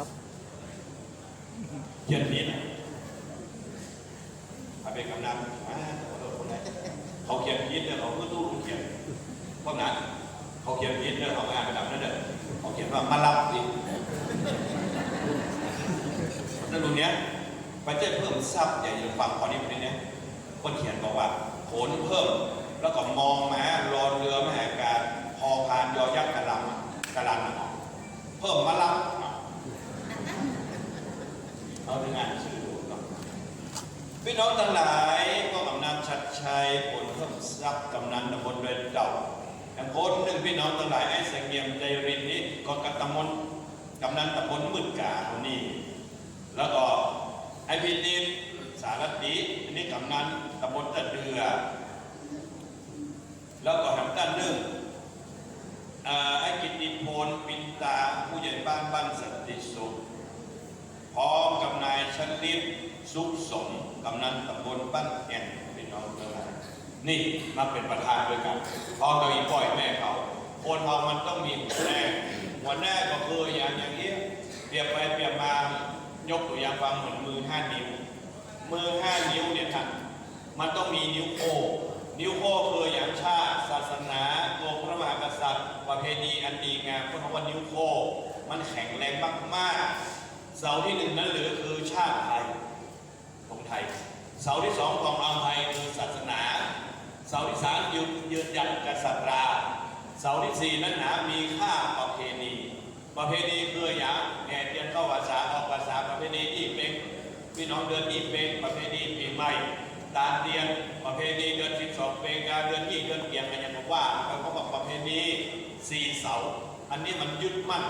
เพิ่มซับเขียนผิดอะเอาเป็นกำนันอ่าขอโทษคนไหนเขาเขียนผิดเนี่ยเขาก็ตู้เขียนเพราะนั้นเขาเขียนผิดเนี่ยเขาอ่านระดับนั้นเด้อเขาเขียนว่ามารับดินั่นตรงเนี้ยมันจะเพิ่มซับอย่างอยู่ฝั่งขอนี้คนนี้เนี่ยคนเขียนบอกว่าผลเพิ่ม แล้วก็มองมารอเรือมหาการพอพานยอยักษ์กระลำกระลันเพิ่มมารับอะเอาถึงอ่านชื่อดูก่อนพี่ น้องทั้งหลายก็กำนันชัดชัยผลเพิ่มซับกำนันตำบลเรนเก่าแต่โพสต์หนึ่งพี่น้องทั้งหลายไอ้เสงเงียมใจรินนี้ก็กำตำบลกำนันตำบลมืดกาคนนี้ แล้วก็ไอ้พินินสารตีอันนี้กำนันตำบลตะเดือ แล้วก็ทำด้านหนึ่งไอ้กิตติพลปินตาผู้ใหญ่บ้านบ้านสันติสุขพร้อมกับนายชลิต สุขสมกำนันตำบลบ้านแก่นเป็นน้องเท่าไรนี่มาเป็นประธานด้วยกันพร้อมกับอีพ่อยแม่เขาคนเรามันต้องมีหัวแน่หัวแน่ก็คืออย่างอย่างนี้เปรียบไปเปรียบมายกตัวอย่างฟังเหมือนมือห้านิ้ว มือห้านิ้วเนี่ยท่านมันต้องมีนิ้วโป้นิ้วโป้คืออย่างชาติ ศาสนาตัวพระมหากษัตริย์ ประเพณีอันดีงามเพราะว่านิ้วโป้มันแข็งแรงมากๆเสาที่หนึ่งนั้นหลือคือชาติไทย ไทย เสาที่สองของอาไทยคือศาสนา เสาที่สามยืนยืนยันกษัตรา เสาที่สี่นั้นหนามีค่าประเพณี ประเพณีคืออย่างแห่เทียนเข้าภาษาออกภาษาประเพณีที่เป็นพี่น้องเดือนนี้เป็นประเพณีปีใหม่ตาเตียนประเพณีเดือนสิบสองเป็นการเดือนที่เดือนเกียงอะไรอย่างบอกว่าเขาบอกประเพณีสี่เสา อันนี้มันยึดมั่น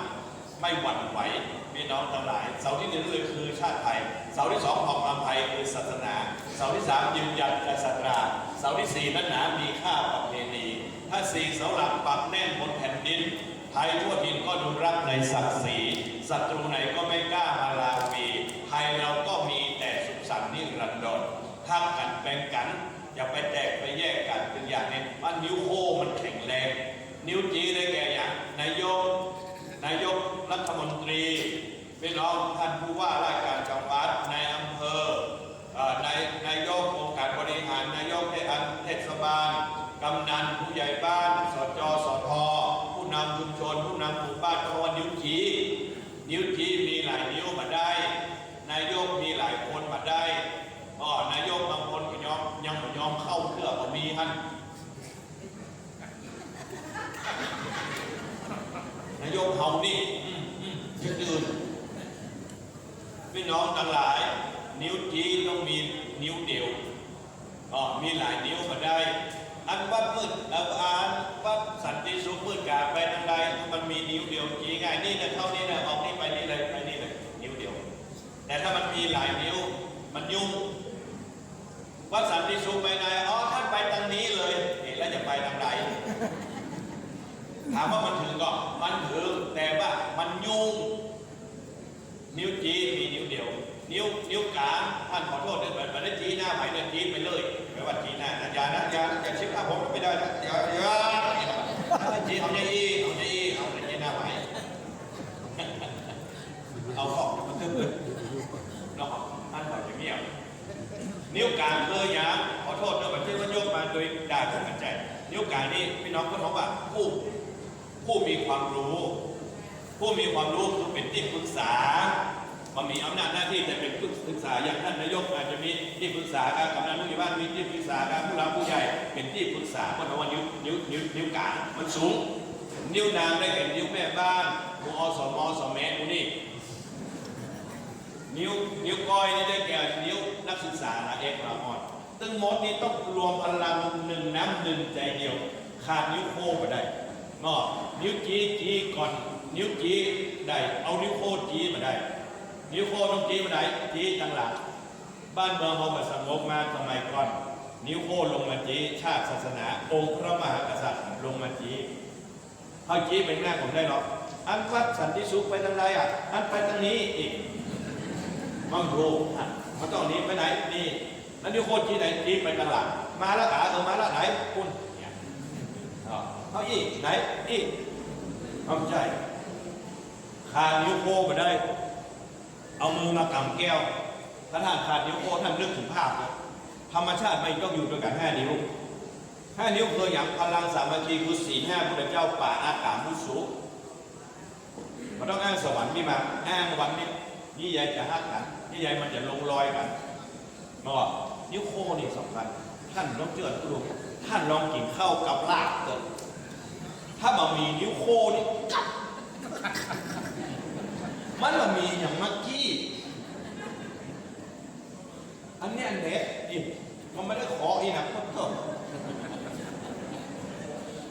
ไม่หวั่นไหวพี่น้องทั้งหลาย เสาที่หนึ่งเลยคือชาติไทย เสาที่สองของอภัยคือศาสนา เสาที่สามยืนยันกษัตราเสาที่สี่นั้นหนามีค่าประเพณี ถ้าสี่เสาหลักปักแน่นบนแผ่นดินไทยทั่วถิ่นก็ดูรักในศักดิ์ศรีศัตรูไหนก็ไม่กล้ามาลาวีไทยเราก็มีแต่สุขสันต์นิรันดรทักกันแบ่งกัน อย่าไปแตกไปแยกกันเป็นอย่างนี้มันนิ้วโคมันแข็งแรง นิ้วจีได้แก่อย่างนายก นายกรัฐมนตรีพี่น้องท่านผู้ว่าราชการจังหวัดนายอำเภอเอ่อนายนายกองค์การบริหารนายกเทศบาลกำนันผู้ใหญ่บ้านสจสทผู้นำชุมชน ผู้นำหมู่บ้านเพราะว่านิ้วจีนิ้วจีมีหลายนิ้วมาได้ นายกมีหลายคนมาได้อ๋อนายกบางคนก็ยอมยังไม่ยอมเข้าเครื่องก็มีท่าน นายกเฮานี่อืมอืมจะตื่น พี่น้องทั้งหลาย นิ้วจีต้องมีนิ้วเดียวอ๋อมีหลายนิ้วมาได้ อันวัดมืดอันอันวัดสันติสุขมืดกาไปทางใดมันมีนิ้วเดียวจีง่ายนี่นะเท่านี้นะออกนี่ไปนี่เลยไปนี่เลยนิ้วเดียว แต่ถ้ามันมีหลายนิ้วมันยุ่งวัดสันติสุขไปไหนอ๋อท่านไปทางนี้เลยเห็นแล้วจะไปทางไหนถามว่ามันถึงก็มันถึงแต่ว่ามันยุ่งนิ้วจีน นิ้วนิ้วกลางท่านขอโทษด้วยมันไม่ได้จีหน้าไหมเนี่ยจีไปเลยแปลว่าจีหน้านะอย่านะอย่าอย่าชิบหน้าผมไม่ได้นะอย่าอย่าจีเอาใจอีเอาใจอีเอาใจจีหน้าไหมเอาของมันเพิ่มเนาะท่านบอกอย่างเงี้ยนิ้วกลางคืออยาขอโทษด้วยประเทศว่ายกมาโดยด่าผมกันใจ นิ้วกลางนี่พี่น้องก็ท้องว่าผู้ผู้มีความรู้ ผู้มีความรู้คือเป็นที่ปรึกษา มันมีอำนาจหน้าที่จะเป็นที่ปรึกษาอย่างท่านนายกอาจจะมีที่ปรึกษาการกำนันผู้ใหญ่บ้านมีที่ปรึกษาการผู้หลักผู้ใหญ่เป็นที่ปรึกษาเพราะว่านิ้วนิ้วนิ้วนิ้วกลางมันสูง นิ้วนางได้แก่นิ้วแม่บ้านผู้อสมอสมแม่ผู้นี่นิ้วนิ้วก้อยนี่ได้แก่นิ้วนักศึกษาละเอกละอ่อนตึงหมดนี้ต้องรวมพลังหนึ่งน้ำหนึ่งใจเดียว ขาดนิ้วโค้งไปได้ก็นิ้วจี้จี้ก่อน นิ้วจี้ได้เอานิ้วโค้งจี้มาได้ นิ้วโค้งต้องจี้มาได้จี้ตั้งหลัง บ้านเมืองเราแบบสงบมาสมัยก่อน นิ้วโค้งลงมาจี้ชาติศาสนา องค์พระมหากษัตริย์ลงมาจี้เขาจี้เป็นหน้าผมได้หรออันวัดสันติสุขไปทางใดอะ อันไปทางนี้อีกมั่งรู้อะมันต้องนี้ไปไหนนี่นั่นนี่โคตรที่ไหนที่ไปตลาดมาล้วขาเออมาล้วไหนคุณเนี่ยเอาอีกไหนอีกเอาไม่ใช่ขานิ้วโป้งไปได้ เอามือมากำแก้วถ้าท่านขาดนิ้วโป้ท่านนึกถึงภาพนะธรรมชาติไม่ต้องอยู่ด้วยกันห้านิ้วห้านิ้วคืออย่างพลังสามัคคีคือศีลห้าพุทธเจ้าป่าอากาศมุสุมันต้องอ้างสวรรค์นี่มาอ้างวันนี้นี่ยายจะฮักกันนี่ยายมันจะลงรอยกันเนาะนิ้วโค้นี่สำคัญท่านลองเจือดดูท่านลองกินข้าวกับลาบเถอะถ้ามันมีนิ้วโค้นี่ มันมีอย่างมื่อกี้ อันเนี้ยเน็ตอีกมันไม่ได้ขออีกนะเพิ่ม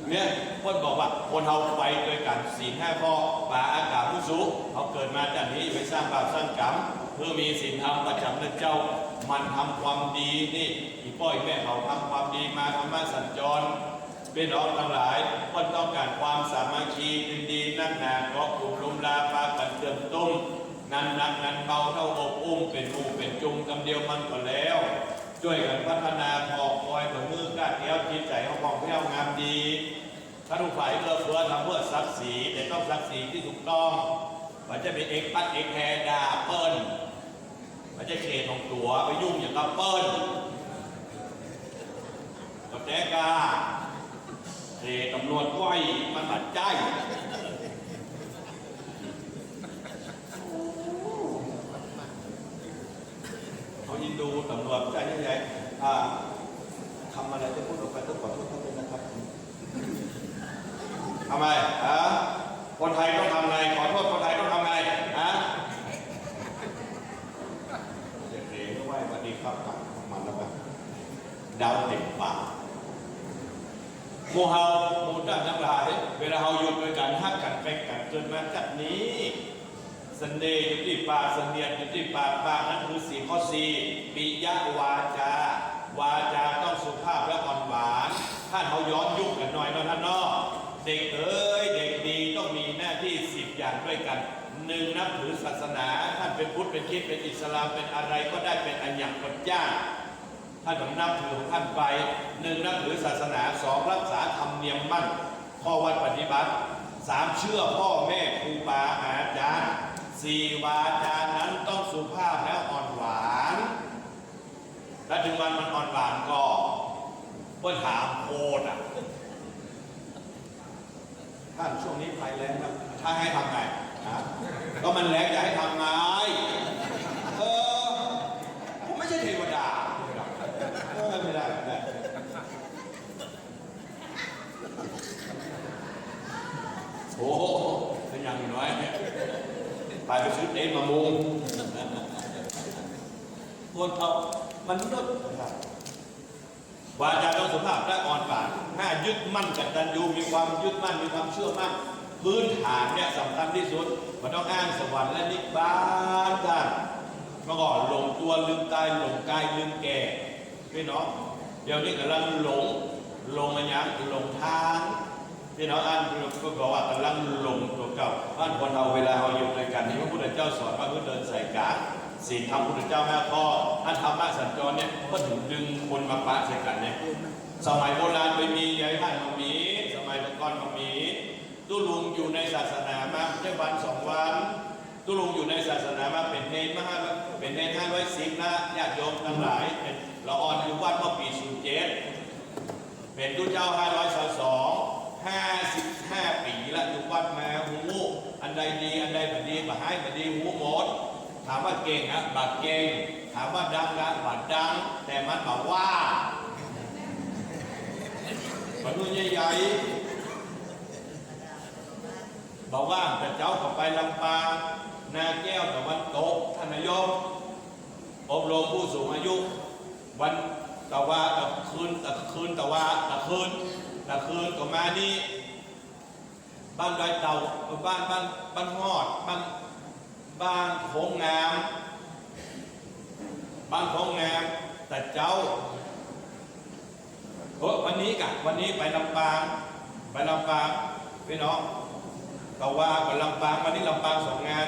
เนี่ยคนบอกว่าคนเราไปด้วยกันศีลห้าข้อป่าอากาศผู้สูงเขาเกิดมาจากนี้ไปสร้างบาปสร้างกรรมเพื่อมีศีลธรรมประจำพระเจ้า มันทำความดีนี่อีป้อยแม่เขาทำความดีมาธรรมะสัญจร เป็นน้องทั้งหลายคนต้องการความสามัคคีดีดีนักหนาก็กลุ่มลุมลาพากันเติมต้มนันนักนันเบาเท่าอกอุ้มเป็นหมู่เป็นจุงกำเดียวมันก็แล้ว ช่วยกันพัฒนาพอคอยเหมือนมือกาเดียวจิตใจของพองแผ้วงามดีถ้าทุกฝ่ายเอื้อเฟื้อทำเพื่อทรัพย์สีแต่ต้องทรัพย์สีที่ถูกต้องมันจะเป็นเอกปัดเอกแฮดาเปิ้ลมันจะเขตของตัวไปยุ่งอย่างกับเปิ้ลกับแจกา เอตำรวจก้อยมันบัดใจเขายินดูตำรวจใจใหญ่ๆอ่ทำอะไรจะพูดออกไปต้องขอโทษท่านด้วยนะครับทำไมอะคนไทยต้องทำไงขอโทษคนไทยต้องทำไงอะเด็กๆก็ไหว้สวัสดีครับกลับมันแล้วกันดาวเต็มปากหมู่เฮาหมู่ด้านทั้งหลาย เวลาเฮาอยู่ด้วยกันฮักกันแบ่งกันจนมาจัดนี้ สนเดย์อยู่ที่ปากสันเนียนอยู่ที่ปากปากนั้นคือสี่ข้อสี่ปิยะวาจา วาจาต้องสุภาพและอ่อนหวานท่านเฮาย้อนยุคกันหน่อยนะท่านนาะเด็กเอ้ยเด็กดีต้องมีหน้าที่สิบอย่างด้วยกันหนึ่งนับถือศาสนาท่านเป็นพุทธเป็นคริดเป็นอิสลามเป็นอะไรก็ได้เป็นอันอย่างคนยากท่านต้องนับถือของท่านไปหนึ่งนับถือศาสนาสองรักษาธรรมเนียมมั่นข้อวัดปฏิบัติสามเชื่อพ่อแม่ครูบาอาจารย์ สี่วาจานั้นต้องสุภาพและอ่อนหวาน และถึงวันมันอ่อนหวานก็เพื่อถามโคตรอะ ท่านช่วงนี้ภัยแรงครับถ้าให้ทำไงฮะก็มันแรงจะให้ทำไงเออผมไม่ใช่เทวดาเออไม่ได้ไม่ได้โอ้โหเป็นอย่างน้อยเนี่ยไปไปซื้อเต็นท์มามุง คนเขามันลดนรับวาจาต้องสุภาพและอ่อนหวานห้ายึดมั่นกับตัญญูมีความยึดมั่นมีความเชื่อมั่น พื้นฐานเนี่ยสำคัญที่สุด มันต้องอ้างสวรรค์และนิพพานกันเมื่อก่อนหลงตัวลืมตายหลงกายลืมแก่พี่น้องเดี๋ยวนี้กำลังหลงหลงอะไรอย่างหลงทางพี่น้องอ่านก็บอกว่ากำลังหลงตัวเก่าบ้านคนเราเวลาเราอยู่ด้วยกันที่พระพุทธเจ้าสอน ศีลธรรมพุทธเจ้าแม่ข้ออันธรรมะสัญจรเนี่ยก็ถึงดึงคนมาปะใส่กันเนี่ยสมัยโบราณไม่มียายท่านมามี สมัยตะกอนมามีตุลุงอยู่ในศาสนามาแค่วันสองวันตุลุงอยู่ในศาสนามาเป็นเนรมาห้าเป็นเนรห้าร้อยสิบนะญาติโยมทั้งหลายเป็นละอ่อนอยู่วัดเมื่อปีศูนย์เจ็ดเป็นตุเจ้าห้าร้อยสสองห้าสิบห้าปีละอยู่วัดมาหูอันใดดีอันใดไม่ดีบ่ให้ไม่ดีหูหมด ถามว่าเก่งอะบัดเก่ง ถามว่าดังนะบัดดัง แต่มันบอกว่าบรรลุใหญ่ๆบอกว่าแต่เจ้าก็ไปลำปางนาแก้วตะวันตกท่านนายกอบรมผู้สูงอายุ วันตะวาตะคืนตะคืนตะวาตะคืนตะคืนก็มานี่บ้านดอยเต่าบ้านบ้านบ้านฮอดบ้าน บ้านโขงงามบ้านโขงงาม แต่เจ้าเออวันนี้กะวันนี้ไปลำปาง ไปลำปางพี่น้องก็ว่ากับลำปางวันนี้ลำปางสองงาน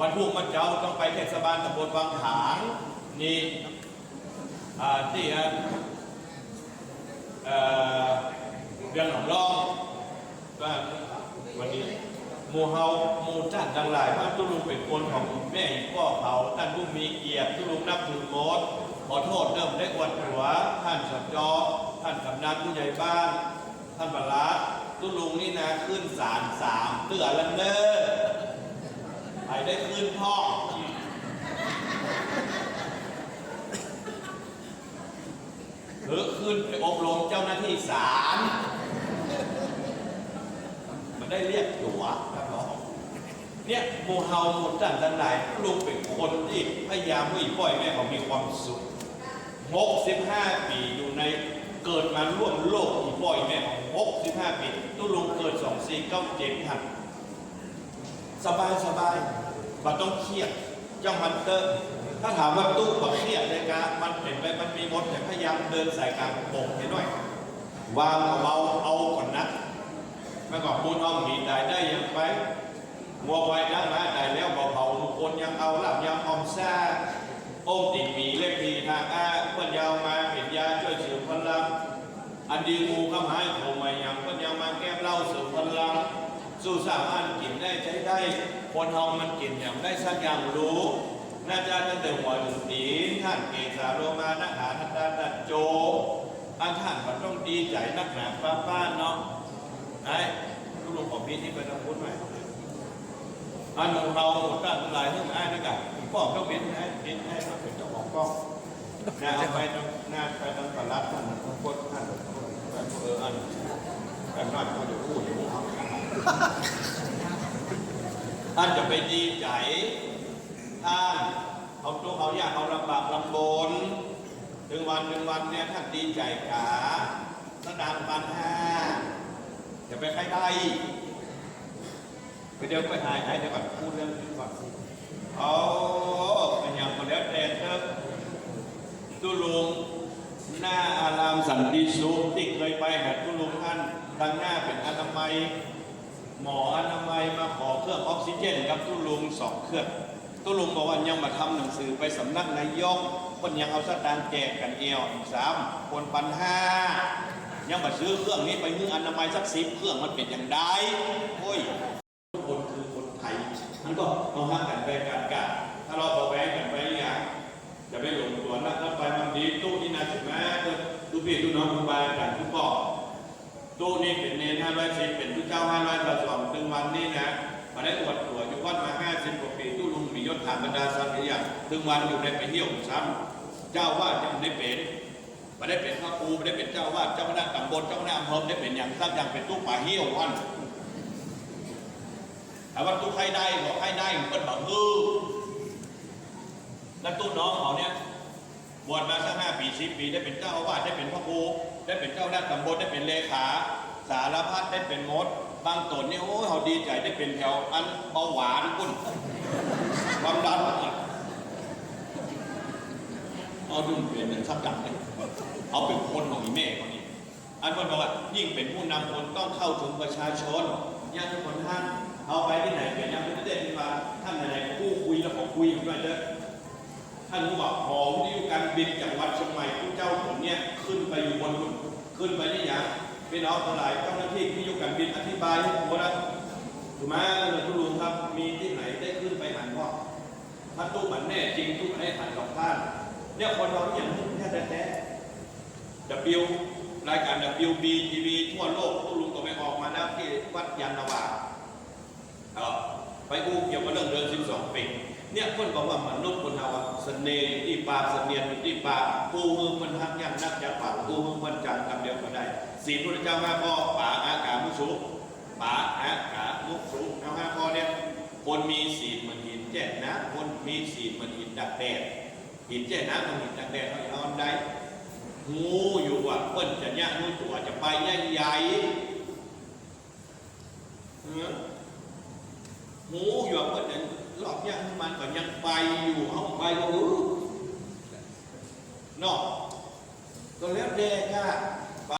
วันพุ่งมันเจ้าต้องไปเทศบาลตำบลวังหางนี่ที่อ่เรื่องของรองวันนี้ หมูเฮาหมูจัดทั้งหลายว่าตุลุงเป็นคนของแม่พ่อเขาท่านผู้มีเกียรติตุลุงนับถือมดขอโทษเริ่มได้อวดหัว ท่านสัจจอท่านกำนันผู้ใหญ่บ้าน ท่านปลัดตุลุงนี่นะขึ้นศาลสามเตือลันเดอร์ไปได้ขึ้นพ่อหรือขึ้นไปอบรมเจ้าหน้าที่ศาลมันได้เรียกตัว เนี่ยหมูเฮาหมูจันทั้งหลายลุงเป็นคนที่พยายามให้พ่อยแม่เขามีความสุข65ปีอยู่ในเกิดมาร่วมโลกอีพ่อยแม่ของ65ปีตุลุงเกิด2497หันสบายสบายบัต้องเครียดเจ้ามันเตอร์ถ้าถามว่าตู้บัเครียดเลยกะมันเป็นไปมันมีมดแต่พยายามเดินสายกางปกให้หน่อยวางเบาเอาก่อนนะเมื่อก่อนพูดอ้อมหีตายได้ยังไป มัวไว้นั่งมาตายแล้วเบาๆทุกคนยังเอาหลับยังออมซ่าโอ้ติดหมีเล็กทีทางอ้าเพื่อนยาวมาเป็นยาช่วยเสริมพลังอันดีงูคำหายโผล่มายังเพื่อนยาวมาแก้มเหล้าเสริมพลังสู้สามารถกินได้ใช้ได้คนเฮามันกินอย่างได้สักอย่างรู้น่าจะตั้งแต่หัวถึงตีนท่านเกศาโรมานะหาทัตตาตัดโจอันท่านก็ต้องดีใจนักหนาป้าป้าเนาะไอ้ทุกลุงของพี่ที่ไปทำบุญใหม่ อันของเราหมดตั้งหลายเรื่องไอ้นะกันป้องก็เป็นไอ้เป็นไอ้ก็เป็นเจ้าของป้องนะเอาไปหน้าไปทางปลัดท่านโคตรท่านเอออันแต่น้อยเขาจะพูดอย่ท่านจะไปดีใจท่านเอาตัวเอายากเอาลำบากลำบนถึงวันถึงวันเนี่ยท่านดีใจกาสดานปันห้าจะไปใครได้ เดี๋ยวไปหายหายเดี๋ยวก่อนพูดเรื่องนี้ก่อนเอาเป็นอย่างคนแล้วแต่เถอะตุลุงหน้าอารามสันติสุขที่เคยไปหาตุลุงท่านทางหน้าเป็นอนามัย หมออนามัยมาขอเครื่องออกซิเจนกับตุลุงสองเครื่องตุลุงบอกว่ายังมาทำหนังสือไปสำนักนายกคนยังเอาสตางค์แจกกันเอวอีกสามคนปันห้ายังมาซื้อเครื่องนี้ไปมืออนามัยสักสิบเครื่องมันเป็นอย่างไดโอ้ยทุกคนคือคนไทย มันก็เอาห้างกันไปกันกันถ้าเราเอแวงกันไปอย่างจะไปหลงตัวนักนักไปมันดีตู้นี่นะถึงแม้ดูพี่ดูน้องดูบากันทุกบอตู้นี้เป็นเนรห้าร้อยสิบเป็นทุกเจ้าห้าร้อยกระสอบถึงวันนี้นะมาได้อวดตัวอยู่วัดมาห้าสิบกว่าปีตู้ลุงมียศถาบรรดาศักดิ์อย่างถึงวันอยู่ในไปเที่ยวซ้ำเจ้าว่าจะได้เป็นมาได้เป็นพระครูมาได้เป็นเจ้าวาดเจ้าคณะตำบลเจ้าคณะอำเภอได้เป็นอย่างสักอย่างเป็นตู้ป่าเหี้ยววัน แต่ว่าตู้ใครได้บอกใครได้เปิ้นบอกเออแล้วตู้น้องเขาเนี่ยบวชมาสักห้าปีสิบปีได้เป็นเจ้าอาวาสได้เป็นพระครูได้เป็นเจ้าหน้าตำบลได้เป็นเลขาสารพัดได้เป็นมดบางตนนี่โอ้ยเขาดีใจได้เป็นแถวอันเบาหวานกุ่นความดันเอาดุนเป็นหนึ่งสักดังเลยเอาเป็นคนของอีแม่คนนี้อันว่าบอกว่ายิ่งเป็นผู้นำคนต้องเข้าถึงประชาชนยังคนท่าน เอาไปที่ไหนเป็นอยังเป็นเด่นมาท่านไหนๆคู่คุยแล้วขอคุยกันหน่อยเถอะท่านบอกหอวิทยุการบินจากวัดเชียงใหม่ผู้เจ้าผมเนี่ยขึ้นไปอยู่บนขึ้นไปนี่อย่างพี่น้องทั้งหลายเจ้าหน้าที่วิทยุการบินอธิบายให้ผมนะถูกไหมเลยทุลุงครับมีที่ไหนได้ขึ้นไปหันว่าถ้าตู้มันแน่จริงตู้มันให้หันกับท่านเนี่ยคนเราอย่างนี้แท้แท้ๆ W รายการ WB TV ทั่วโลกตู้ลุงก็ไปออกมาแล้วที่วัดยานนาวา เอ่อไปอู้เกี่ยวกับเรื่องเดือน12ปีเนี่ยคนบอกว่ามนุษย์คนเราอะเสน่ห์ที่ปากเสนียนอยู่ที่ปากกูมือมันหักยันนักจากปากกูมือมันจังคำเดียวก็ได้สีพระเจ้าแม่พ่อป่าอากามุสุป่าอากามุสุเอาห้าข้อเนี่ยคนมีศีลเหมือนหินแจ่นะคนมีศีลเหมือนหินดักแดดหินแจ่นะเหมือนหินดักแดดเขาเอาอันใดงูอยู่ว่าเปิ้นจะย่างนู้ตัวจะไปใหญ่ใหญ่ หูหยวกก็เนี่ยรอบยังมันก็ยังไปอยู่เอาไปก็รู้นอกก็แล้วเด็กอะ